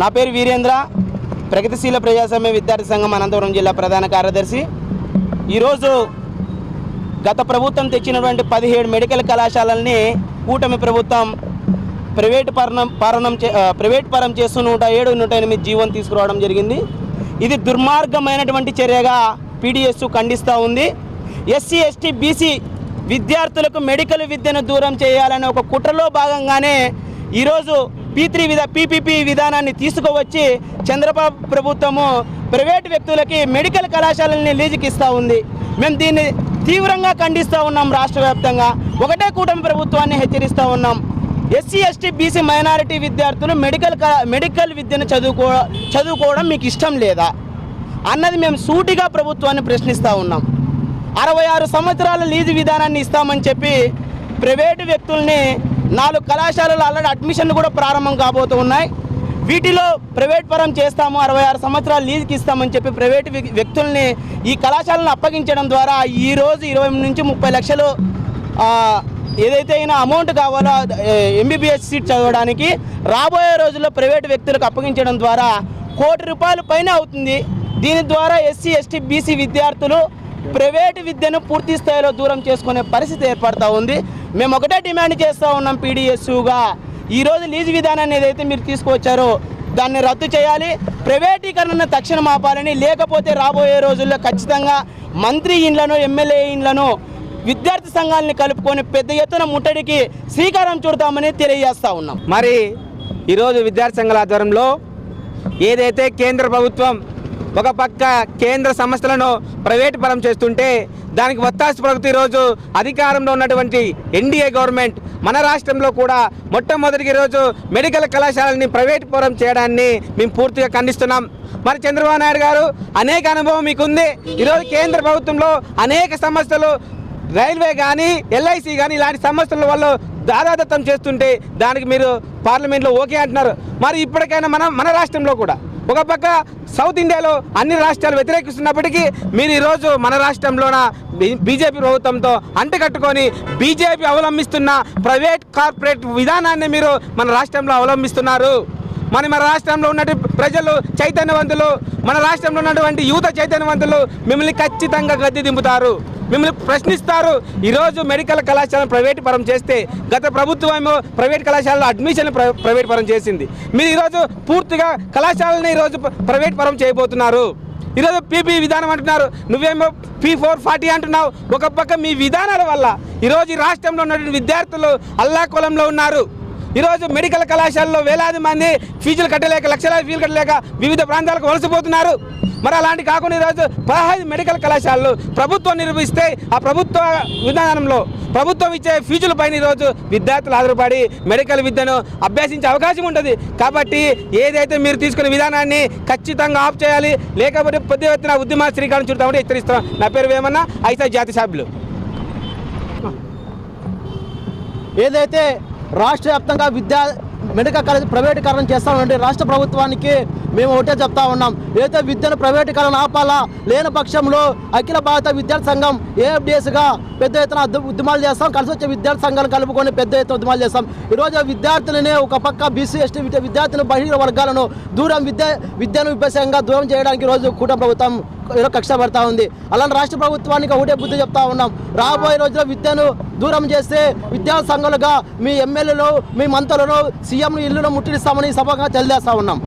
నా పేరు వీరేంద్ర. ప్రగతిశీల ప్రజాస్వామ్య విద్యార్థి సంఘం అనంతపురం జిల్లా ప్రధాన కార్యదర్శి. ఈరోజు గత ప్రభుత్వం తెచ్చినటువంటి పదిహేడు మెడికల్ కళాశాలల్ని కూటమి ప్రభుత్వం ప్రైవేట్ పరణం పరణం ప్రైవేట్ పరం చేస్తూ నూట ఏడు నూట ఎనిమిది జీవో తీసుకురావడం జరిగింది. ఇది దుర్మార్గమైనటువంటి చర్యగా పీడిఎస్ ఖండిస్తూ ఉంది. ఎస్సీ ఎస్టీ బీసీ విద్యార్థులకు మెడికల్ విద్యను దూరం చేయాలనే ఒక కుట్రలో భాగంగానే ఈరోజు పీ త్రీ విధా పీపీపీ విధానాన్ని తీసుకువచ్చి చంద్రబాబు ప్రభుత్వము ప్రైవేటు వ్యక్తులకి మెడికల్ కళాశాలని లీజుకి ఇస్తూ ఉంది. మేము దీన్ని తీవ్రంగా ఖండిస్తూ ఉన్నాం రాష్ట్ర వ్యాప్తంగా. ఒకటే కూటమి ప్రభుత్వాన్ని హెచ్చరిస్తూ ఉన్నాం. ఎస్సీ ఎస్టీ బీసీ మైనారిటీ విద్యార్థులు మెడికల్ మెడికల్ విద్యను చదువుకో చదువుకోవడం మీకు ఇష్టం లేదా? అన్నది మేము సూటిగా ప్రభుత్వాన్ని ప్రశ్నిస్తూ ఉన్నాం. అరవై ఆరు సంవత్సరాల లీజు విధానాన్ని ఇస్తామని చెప్పి ప్రైవేటు వ్యక్తుల్ని నాలుగు కళాశాలలు ఆల్రెడీ అడ్మిషన్లు కూడా ప్రారంభం కాబోతూ ఉన్నాయి వీటిలో ప్రైవేట్ పరం చేస్తాము అరవై ఆరు సంవత్సరాలు లీజుకి ఇస్తామని చెప్పి ప్రైవేట్ వ్యక్తుల్ని ఈ కళాశాలను అప్పగించడం ద్వారా ఈరోజు ఇరవై నుంచి ముప్పై లక్షలు ఏదైతే అయినా అమౌంట్ కావాలో ఎంబీబీఎస్ సీట్ చదవడానికి రాబోయే రోజుల్లో ప్రైవేట్ వ్యక్తులకు అప్పగించడం ద్వారా కోటి రూపాయల పైన అవుతుంది. దీని ద్వారా ఎస్సీ ఎస్టీ బీసీ విద్యార్థులు ప్రైవేటు విద్యను పూర్తి స్థాయిలో దూరం చేసుకునే పరిస్థితి ఏర్పడతా ఉంది. మేము ఒకటే డిమాండ్ చేస్తూ ఉన్నాం పీడిఎస్యుగా. ఈరోజు లీజు విధానాన్ని ఏదైతే మీరు తీసుకువచ్చారో దాన్ని రద్దు చేయాలి ప్రైవేటీకరణను తక్షణం ఆపాలని లేకపోతే రాబోయే రోజుల్లో ఖచ్చితంగా మంత్రి ఇండ్లను ఎమ్మెల్యే ఇండ్లను విద్యార్థి సంఘాలని కలుపుకొని పెద్ద ఎత్తున ముట్టడికి శ్రీకారం చుడతామని తెలియజేస్తా ఉన్నాం. మరి ఈరోజు విద్యార్థి సంఘాల ఆధ్వర్యంలో ఏదైతే కేంద్ర ప్రభుత్వం ఒక పక్క కేంద్ర సంస్థలను ప్రైవేట్ పరం చేస్తుంటే దానికి వత్తాసు పలుకుతూ ఈరోజు అధికారంలో ఉన్నటువంటి ఎన్డీఏ గవర్నమెంట్ మన రాష్ట్రంలో కూడా మొట్టమొదటి ఈరోజు మెడికల్ కళాశాలని ప్రైవేట్ పరం చేయడాన్ని మేము పూర్తిగా ఖండిస్తున్నాం. మరి చంద్రబాబు నాయుడు గారు అనేక అనుభవం మీకుంది. ఈరోజు కేంద్ర ప్రభుత్వంలో అనేక సంస్థలు రైల్వే కానీ ఎల్ఐసి కానీ ఇలాంటి సంస్థల వల్ల దాదాదత్తం చేస్తుంటే దానికి మీరు పార్లమెంట్లో ఓకే అంటున్నారు. మరి ఇప్పటికైనా మనం మన రాష్ట్రంలో కూడా ఒక పక్క సౌత్ ఇండియాలో అన్ని రాష్ట్రాలు వ్యతిరేకిస్తున్నప్పటికీ మీరు ఈరోజు మన రాష్ట్రంలోన బీజేపీ ప్రభుత్వంతో అంటకట్టుకొని బీజేపీ అవలంబిస్తున్న ప్రైవేట్ కార్పొరేట్ విధానాన్ని మీరు మన రాష్ట్రంలో అవలంబిస్తున్నారు. మన మన రాష్ట్రంలో ఉన్నటువంటి ప్రజలు చైతన్యవంతులు మన రాష్ట్రంలో ఉన్నటువంటి యువత చైతన్యవంతులు మిమ్మల్ని ఖచ్చితంగా గద్దె దింపుతారు. మిమ్మల్ని ప్రశ్నిస్తారు. ఈరోజు మెడికల్ కళాశాలను ప్రైవేట్ పరం చేస్తే గత ప్రభుత్వం ఏమో ప్రైవేట్ కళాశాలలో అడ్మిషన్ ప్రైవేట్ పరం చేసింది. మీరు ఈరోజు పూర్తిగా కళాశాలని ఈరోజు ప్రైవేట్ పరం చేయబోతున్నారు. ఈరోజు పీపీ విధానం అంటున్నారు. నువ్వేమో పీ ఫోర్ ఫార్టీ అంటున్నావు. ఒక పక్క మీ విధానాల వల్ల ఈరోజు రాష్ట్రంలో ఉన్నటువంటి విద్యార్థులు అల్లాకొలంలో ఉన్నారు. ఈరోజు మెడికల్ కళాశాలలో వేలాది మంది ఫీజులు కట్టలేక లక్షలాది ఫీజులు కట్టలేక వివిధ ప్రాంతాలకు వలసపోతున్నారు. మరి అలాంటి కాకుండా ఈరోజు పదహైదు మెడికల్ కళాశాలలు ప్రభుత్వం నిర్వహిస్తే ఆ ప్రభుత్వ విధానంలో ప్రభుత్వం ఇచ్చే ఫీజుల పైన ఈరోజు విద్యార్థులు ఆధారపడి మెడికల్ విద్యను అభ్యసించే అవకాశం ఉంటుంది. కాబట్టి ఏదైతే మీరు తీసుకునే విధానాన్ని ఖచ్చితంగా ఆఫ్ చేయాలి. లేకపోతే పెద్ద ఎత్తున ఉద్యమ శ్రీకారం చుడతామని హెచ్చరిస్తున్నాం. నా పేరు వేమన్నా ఐసా జాతి సభ్యులు. ఏదైతే రాష్ట్ర వ్యాప్తంగా విద్యా మెడికల్ కాలేజ్ ప్రైవేటీకరణ చేస్తామంటే రాష్ట్ర ప్రభుత్వానికి మేము ఒకటే చెప్తా ఉన్నాం. ఏదైతే విద్యను ప్రైవేటీకరణ ఆపాలా లేని పక్షంలో అఖిల భారత విద్యార్థి సంఘం ఏఎఫ్డిఎస్గా పెద్ద ఎత్తున ఉద్యమాలు చేస్తాం. కలిసి వచ్చే విద్యార్థి సంఘాలు కలుపుకొని పెద్ద ఎత్తున ఉద్యమాలు చేస్తాం. ఈరోజు విద్యార్థులనే ఒక పక్క బీసీ ఎస్టీ విద్య విద్యార్థులు బహిరంగ వర్గాలను దూరం విద్య విద్యను విభసంగా దూరం చేయడానికి ఈరోజు కూటమి ప్రభుత్వం ఏదో కక్ష పడతా ఉంది. అలాంటి రాష్ట్ర ప్రభుత్వానికి ఒకటే బుద్ధి చెప్తా ఉన్నాం. రాబోయే రోజుల్లో విద్యను దూరం చేస్తే విద్యా సంఘాలుగా మీ ఎమ్మెల్యేలు మీ మంత్రులను సీఎంను ఇల్లును ముట్టిస్తామని సభగా తెలియజేస్తా ఉన్నాం.